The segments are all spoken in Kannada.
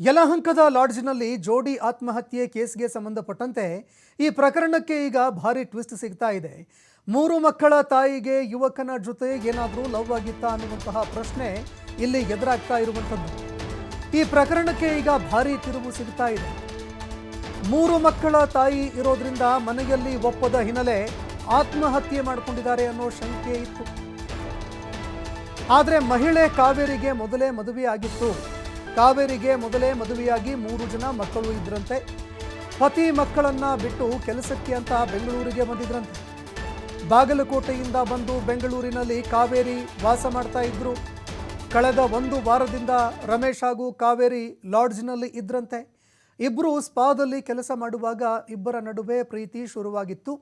ಯಲಹಂಕದ ಲಾಡ್ಜ್ನಲ್ಲಿ ಜೋಡಿ ಆತ್ಮಹತ್ಯೆ ಕೇಸ್ಗೆ ಸಂಬಂಧಪಟ್ಟಂತೆ ಈ ಪ್ರಕರಣಕ್ಕೆ ಈಗ ಭಾರಿ ಟ್ವಿಸ್ಟ್ ಸಿಗ್ತಾ ಇದೆ. ಮೂರು ಮಕ್ಕಳ ತಾಯಿಗೆ ಯುವಕನ ಜೊತೆ ಏನಾದರೂ ಲವ್ ಆಗಿತ್ತಾ ಅನ್ನುವಂತಹ ಪ್ರಶ್ನೆ ಇಲ್ಲಿ ಎದುರಾಗ್ತಾ ಇರುವಂಥದ್ದು. ಈ ಪ್ರಕರಣಕ್ಕೆ ಈಗ ಭಾರಿ ತಿರುವು ಸಿಗ್ತಾ ಇದೆ. ಮೂರು ಮಕ್ಕಳ ತಾಯಿ ಇರೋದ್ರಿಂದ ಮನೆಯಲ್ಲಿ ಒಪ್ಪದ ಹಿನ್ನೆಲೆ ಆತ್ಮಹತ್ಯೆ ಮಾಡಿಕೊಂಡಿದ್ದಾರೆ ಅನ್ನೋ ಶಂಕೆ ಇತ್ತು. ಆದರೆ ಮಹಿಳೆ ಕಾವೇರಿಗೆ ಮೊದಲೇ ಮದುವೆ ಆಗಿತ್ತು ಕಾವೇರಿಗೆ ಮೊದಲೇ ಮದುವೆಯಾಗಿ ಮೂರು ಜನ ಮಕ್ಕಳು ಇದ್ರಂತೆ. ಪತಿ ಮಕ್ಕಳನ್ನ ಬಿಟ್ಟು ಕೆಲಸಕ್ಕೆ ಅಂತ ಬೆಂಗಳೂರಿಗೆ ಬಂದಿದ್ರಂತೆ. ಬಾಗಲಕೋಟೆಯಿಂದ ಬಂದು ಬೆಂಗಳೂರಿನಲ್ಲಿ ಕಾವೇರಿ ವಾಸ ಮಾಡ್ತಾ ಇದ್ರು. ಕಳೆದ ಒಂದು ವಾರದಿಂದ ರಮೇಶ್ ಹಾಗೂ ಕಾವೇರಿ ಲಾಡ್ಜ್ನಲ್ಲಿ ಇದ್ರಂತೆ. ಇಬ್ಬರು ಸ್ಪಾದಲ್ಲಿ ಕೆಲಸ ಮಾಡುವಾಗ ಇಬ್ಬರ ನಡುವೆ ಪ್ರೀತಿ ಶುರುವಾಗಿತ್ತು.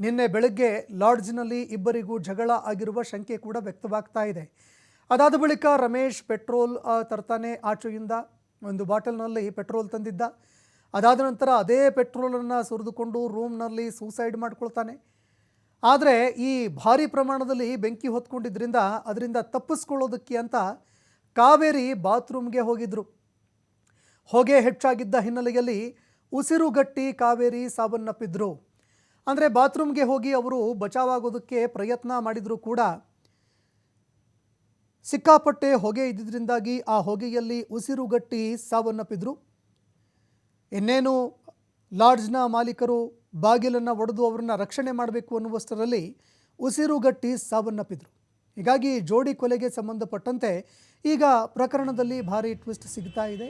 ನಿನ್ನೆ ಬೆಳಗ್ಗೆ ಲಾಡ್ಜ್ನಲ್ಲಿ ಇಬ್ಬರಿಗೂ ಜಗಳ ಆಗಿರುವ ಶಂಕೆ ಕೂಡ ವ್ಯಕ್ತವಾಗ್ತಾ ಇದೆ. ಅದಾದ ಬಳಿಕ ರಮೇಶ್ ಪೆಟ್ರೋಲ್ ತರ್ತಾನೆ ಆಚೆಯಿಂದ ಒಂದು ಬಾಟಲ್ನಲ್ಲಿ ಪೆಟ್ರೋಲ್ ತಂದಿದ್ದ. ಅದಾದ ನಂತರ ಅದೇ ಪೆಟ್ರೋಲನ್ನು ಸುರಿದುಕೊಂಡು ರೂಮ್ನಲ್ಲಿ ಸೂಸೈಡ್ ಮಾಡ್ಕೊಳ್ತಾನೆ. ಆದರೆ ಈ ಭಾರಿ ಪ್ರಮಾಣದಲ್ಲಿ ಬೆಂಕಿ ಹೊತ್ಕೊಂಡಿದ್ದರಿಂದ ಅದರಿಂದ ತಪ್ಪಿಸ್ಕೊಳ್ಳೋದಕ್ಕೆ ಅಂತ ಕಾವೇರಿ ಬಾತ್ರೂಮ್ಗೆ ಹೋಗಿದ್ದರು ಹೊಗೆ ಹೆಚ್ಚಾಗಿದ್ದ ಹಿನ್ನೆಲೆಯಲ್ಲಿ ಉಸಿರುಗಟ್ಟಿ ಕಾವೇರಿ ಸಾವನ್ನಪ್ಪಿದ್ರು. ಅಂದರೆ ಬಾತ್ರೂಮ್ಗೆ ಹೋಗಿ ಅವರು ಬಚಾವಾಗೋದಕ್ಕೆ ಪ್ರಯತ್ನ ಮಾಡಿದರೂ ಕೂಡ ಸಿಕ್ಕಾಪಟ್ಟೆ ಹೊಗೆ ಇದ್ದಿದ್ದರಿಂದಾಗಿ ಆ ಹೊಗೆಯಲ್ಲಿ ಉಸಿರುಗಟ್ಟಿ ಸಾವನ್ನಪ್ಪಿದ್ರು. ಇನ್ನೇನು, ಲಾಡ್ಜ್ನ ಮಾಲೀಕರು ಬಾಗಿಲನ್ನು ಒಡೆದು ಅವರನ್ನು ರಕ್ಷಣೆ ಮಾಡಬೇಕು ಅನ್ನುವಷ್ಟರಲ್ಲಿ ಉಸಿರುಗಟ್ಟಿ ಸಾವನ್ನಪ್ಪಿದ್ರು. ಹೀಗಾಗಿ ಜೋಡಿ ಕೊಲೆಗೆ ಸಂಬಂಧಪಟ್ಟಂತೆ ಈಗ ಪ್ರಕರಣದಲ್ಲಿ ಭಾರಿ ಟ್ವಿಸ್ಟ್ ಸಿಗ್ತಾ ಇದೆ.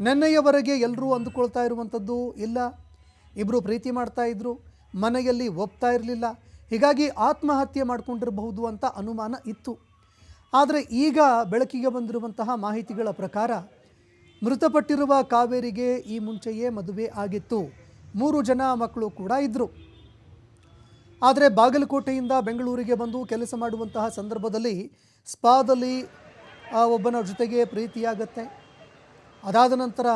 ನೆನ್ನೆಯವರೆಗೆ ಎಲ್ಲರೂ ಅಂದುಕೊಳ್ತಾ ಇರುವಂಥದ್ದು ಇಲ್ಲ. ಇಬ್ಬರು ಪ್ರೀತಿ ಮಾಡ್ತಾ ಇದ್ರು. ಮನೆಯಲ್ಲಿ ಒಪ್ತಾ ಇರಲಿಲ್ಲ. ಹೀಗಾಗಿ ಆತ್ಮಹತ್ಯೆ ಮಾಡಿಕೊಂಡಿರಬಹುದು ಅಂತ ಅನುಮಾನ ಇತ್ತು. ಆದರೆ ಈಗ ಬೆಳಕಿಗೆ ಬಂದಿರುವಂತಹ ಮಾಹಿತಿಗಳ ಪ್ರಕಾರ ಮೃತಪಟ್ಟಿರುವ ಕಾವೇರಿಗೆ ಈ ಮುಂಚೆಯೇ ಮದುವೆ ಆಗಿತ್ತು. ಮೂರು ಜನ ಮಕ್ಕಳು ಕೂಡ ಇದ್ದರು ಆದರೆ ಬಾಗಲಕೋಟೆಯಿಂದ ಬೆಂಗಳೂರಿಗೆ ಬಂದು ಕೆಲಸ ಮಾಡುವಂತಹ ಸಂದರ್ಭದಲ್ಲಿ ಸ್ಪಾದಲ್ಲಿ ಒಬ್ಬನ ಜೊತೆಗೆ ಪ್ರೀತಿಯಾಗತ್ತೆ. ಅದಾದ ನಂತರ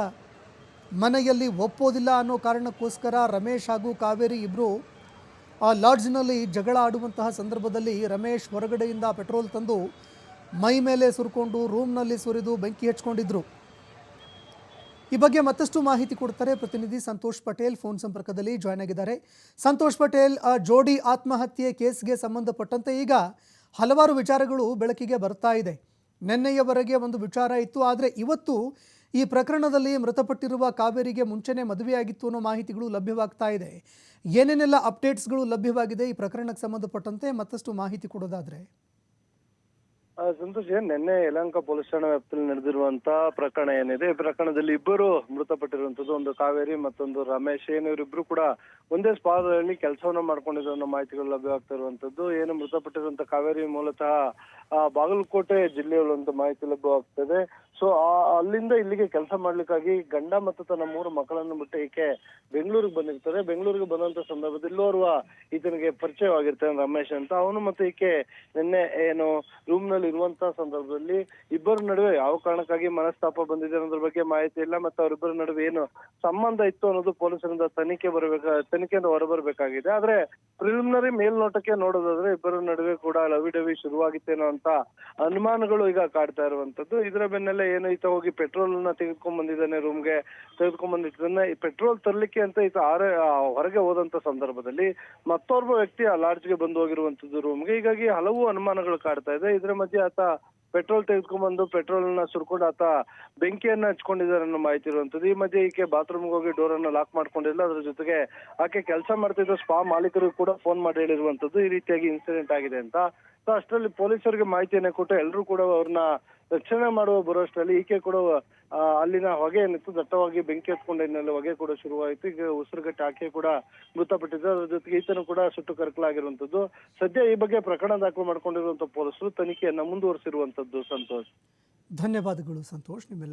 ಮನೆಯಲ್ಲಿ ಒಪ್ಪೋದಿಲ್ಲ ಅನ್ನೋ ಕಾರಣಕ್ಕೋಸ್ಕರ ರಮೇಶ್ ಹಾಗೂ ಕಾವೇರಿ ಇಬ್ಬರು ಆ ಲಾಡ್ಜ್ನಲ್ಲಿ ಜಗಳ ಆಡುವಂತಹ ಸಂದರ್ಭದಲ್ಲಿ ರಮೇಶ್ ಹೊರಗಡೆಯಿಂದ ಪೆಟ್ರೋಲ್ ತಂದು ಮೈ ಮೇಲೆ ಸುರ್ಕೊಂಡು ರೂಮ್ನಲ್ಲಿ ಸುರಿದು ಬೆಂಕಿ ಹಚ್ಕೊಂಡಿದ್ರು. ಈ ಬಗ್ಗೆ ಮತ್ತಷ್ಟು ಮಾಹಿತಿ ಕೊಡ್ತಾರೆ ಪ್ರತಿನಿಧಿ ಸಂತೋಷ್ ಪಟೇಲ್. ಫೋನ್ ಸಂಪರ್ಕದಲ್ಲಿ ಜಾಯ್ನ್ ಆಗಿದ್ದಾರೆ. ಸಂತೋಷ್ ಪಟೇಲ್ ಜೋಡಿ ಆತ್ಮಹತ್ಯೆ ಕೇಸ್ಗೆ ಸಂಬಂಧಪಟ್ಟಂತೆ ಈಗ ಹಲವಾರು ವಿಚಾರಗಳು ಬೆಳಕಿಗೆ ಬರ್ತಾ ಇದೆ. ನಿನ್ನೆಯವರೆಗೆ ಒಂದು ವಿಚಾರ ಇತ್ತು, ಆದರೆ ಇವತ್ತು ಈ ಪ್ರಕರಣದಲ್ಲಿ ಮೃತಪಟ್ಟಿರುವ ಕಾವೇರಿಗೆ ಮುಂಚೆನೇ ಮದುವೆಯಾಗಿತ್ತು ಅನ್ನೋ ಮಾಹಿತಿಗಳು ಲಭ್ಯವಾಗ್ತಾ ಇದೆ. ಏನೇನೆಲ್ಲ ಅಪ್ಡೇಟ್ಸ್ಗಳು ಲಭ್ಯವಾಗಿದೆ ಈ ಪ್ರಕರಣಕ್ಕೆ ಸಂಬಂಧಪಟ್ಟಂತೆ ಮತ್ತಷ್ಟು ಮಾಹಿತಿ ಕೊಡೋದಾದ್ರೆ. ಸಂತೋಷ್, ಏನ್ ನಿನ್ನೆ ಯಲಹಂಕ ಪೊಲೀಸ್ ಠಾಣಾ ವ್ಯಾಪ್ತಿಯಲ್ಲಿ ನಡೆದಿರುವಂತಹ ಪ್ರಕರಣ ಏನಿದೆ? ಈ ಪ್ರಕರಣದಲ್ಲಿ ಇಬ್ಬರು ಮೃತಪಟ್ಟಿರುವಂತದ್ದು ಒಂದು ಕಾವೇರಿ ಮತ್ತೊಂದು ರಮೇಶ್. ಏನು ಇವರಿಬ್ರು ಕೂಡ ಒಂದೇ ಸ್ಪಾದಲ್ಲಿ ಕೆಲಸವನ್ನ ಮಾಡ್ಕೊಂಡಿದ್ರು ಅನ್ನೋ ಮಾಹಿತಿಗಳು ಲಭ್ಯವಾಗ್ತಾ ಇರುವಂತದ್ದು ಏನು ಮೃತಪಟ್ಟಿರುವಂತ ಕಾವೇರಿ ಮೂಲತಃ ಬಾಗಲಕೋಟೆ ಜಿಲ್ಲೆಯಲ್ಲಿ ಒಂದು ಮಾಹಿತಿ ಲಭ್ಯವಾಗ್ತದೆ. ಸೊ ಅಲ್ಲಿಂದ ಇಲ್ಲಿಗೆ ಕೆಲಸ ಮಾಡ್ಲಿಕ್ಕಾಗಿ ಗಂಡ ಮತ್ತು ತನ್ನ ಮೂರು ಮಕ್ಕಳನ್ನು ಬಿಟ್ಟು ಈಕೆ ಬೆಂಗಳೂರಿಗೆ ಬಂದಿರ್ತಾರೆ. ಬೆಂಗಳೂರಿಗೆ ಬಂದಂತ ಸಂದರ್ಭದಲ್ಲಿ ಇಲ್ಲೋರ್ವ ಈತನಿಗೆ ಪರಿಚಯವಾಗಿರ್ತಾನೆ ರಮೇಶ್ ಅಂತ. ಅವನು ಮತ್ತೆ ಈಕೆ ನಿನ್ನೆ ಏನು ರೂಮ್ನಲ್ಲಿ ಇರುವಂತಹ ಸಂದರ್ಭದಲ್ಲಿ ಇಬ್ಬರ ನಡುವೆ ಯಾವ ಕಾರಣಕ್ಕಾಗಿ ಮನಸ್ತಾಪ ಬಂದಿದೆ ಅನ್ನೋದ್ರ ಬಗ್ಗೆ ಮಾಹಿತಿ ಇಲ್ಲ ಮತ್ತೆ ಅವರಿಬ್ಬರ ನಡುವೆ ಏನು ಸಂಬಂಧ ಇತ್ತು ಅನ್ನೋದು ಪೊಲೀಸರಿಂದ ತನಿಖೆ ಬರಬೇಕ, ತನಿಖೆಯಿಂದ ಹೊರಬರಬೇಕಾಗಿದೆ. ಆದ್ರೆ ಪ್ರಿಲಿಮಿನರಿ ಮೇಲ್ನೋಟಕ್ಕೆ ನೋಡೋದಾದ್ರೆ ಇಬ್ಬರ ನಡುವೆ ಕೂಡ ಲವಿ ಡವಿ ಶುರುವಾಗಿತ್ತೇನೋ ಅಂತ ಅನುಮಾನಗಳು ಈಗ ಕಾಡ್ತಾ ಇರುವಂತದ್ದು ಇದರ ಬೆನ್ನಲ್ಲೇ ಏನು ಈತ ಹೋಗಿ ಪೆಟ್ರೋಲ್ ಅನ್ನ ತೆಗೆದುಕೊಂಡ್ ಬಂದಿದ್ದಾನೆ ರೂಮ್ಗೆ ತೆಗೆದುಕೊಂಡ್ ಬಂದಿದ್ದನ್ನ ಈ ಪೆಟ್ರೋಲ್ ತರಲಿಕ್ಕೆ ಅಂತ ಈತ ಆರ ಹೊರಗೆ ಹೋದಂತ ಸಂದರ್ಭದಲ್ಲಿ ಮತ್ತೋರ್ವ ವ್ಯಕ್ತಿ ಆ ಲಾಡ್ಜ್ಗೆ ಬಂದು ಹೋಗಿರುವಂತದ್ದು ರೂಮ್ಗೆ ಹೀಗಾಗಿ ಹಲವು ಅನುಮಾನಗಳು ಕಾಡ್ತಾ ಇದೆ. ಇದರ ಮಧ್ಯೆ ಆತ ಪೆಟ್ರೋಲ್ ತೆಗೆದುಕೊಂಡ್ಬಂದು ಪೆಟ್ರೋಲ್ನ ಸುರ್ಕೊಂಡು ಆತ ಬೆಂಕಿಯನ್ನ ಹಚ್ಕೊಂಡಿದ್ದಾರೆ ಅನ್ನೋ ಮಾಹಿತಿ ಇರುವಂತದ್ದು ಈ ಮಧ್ಯೆ ಈಕೆ ಬಾತ್ರೂಮ್ಗೆ ಹೋಗಿ ಡೋರ್ ಅನ್ನ ಲಾಕ್ ಮಾಡ್ಕೊಂಡಿಲ್ಲ ಅದ್ರ ಜೊತೆಗೆ ಆಕೆ ಕೆಲಸ ಮಾಡ್ತಿದ್ದ ಸ್ಪಾ ಮಾಲೀಕರು ಕೂಡ ಫೋನ್ ಮಾಡಿ ಹೇಳಿರುವಂತದ್ದು ಈ ರೀತಿಯಾಗಿ ಇನ್ಸಿಡೆಂಟ್ ಆಗಿದೆ ಅಂತ ಸೊ ಅಷ್ಟರಲ್ಲಿ ಪೊಲೀಸರಿಗೆ ಮಾಹಿತಿಯನ್ನ ಕೊಟ್ಟು ಎಲ್ಲರೂ ಕೂಡ ಅವ್ರನ್ನ ರಕ್ಷಣೆ ಮಾಡುವ ಬರೋಷ್ಟರಲ್ಲಿ ಈಕೆ ಕೂಡ ಅಲ್ಲಿನ ಹೊಗೆ ಏನಿತ್ತು, ದಟ್ಟವಾಗಿ ಬೆಂಕಿ ಹತ್ಕೊಂಡ ಹಿನ್ನೆಲೆ ಹೊಗೆ ಕೂಡ ಶುರುವಾಯಿತು. ಈಗ ಉಸಿರುಗಟ್ಟಿ ಆಕೆ ಕೂಡ ಮೃತಪಟ್ಟಿದ್ದು. ಅದ್ರ ಜೊತೆಗೆ ಈತನು ಕೂಡ ಸುಟ್ಟು ಕರಕಲಾಗಿರುವಂತದ್ದು ಸದ್ಯ ಈ ಬಗ್ಗೆ ಪ್ರಕರಣ ದಾಖಲು ಮಾಡ್ಕೊಂಡಿರುವಂತ ಪೊಲೀಸರು ತನಿಖೆಯನ್ನ ಮುಂದುವರಿಸಿರುವಂತದ್ದು ಸಂತೋಷ್. ಧನ್ಯವಾದಗಳು, ಸಂತೋಷ್. ನಿಮ್ಮೆಲ್ಲ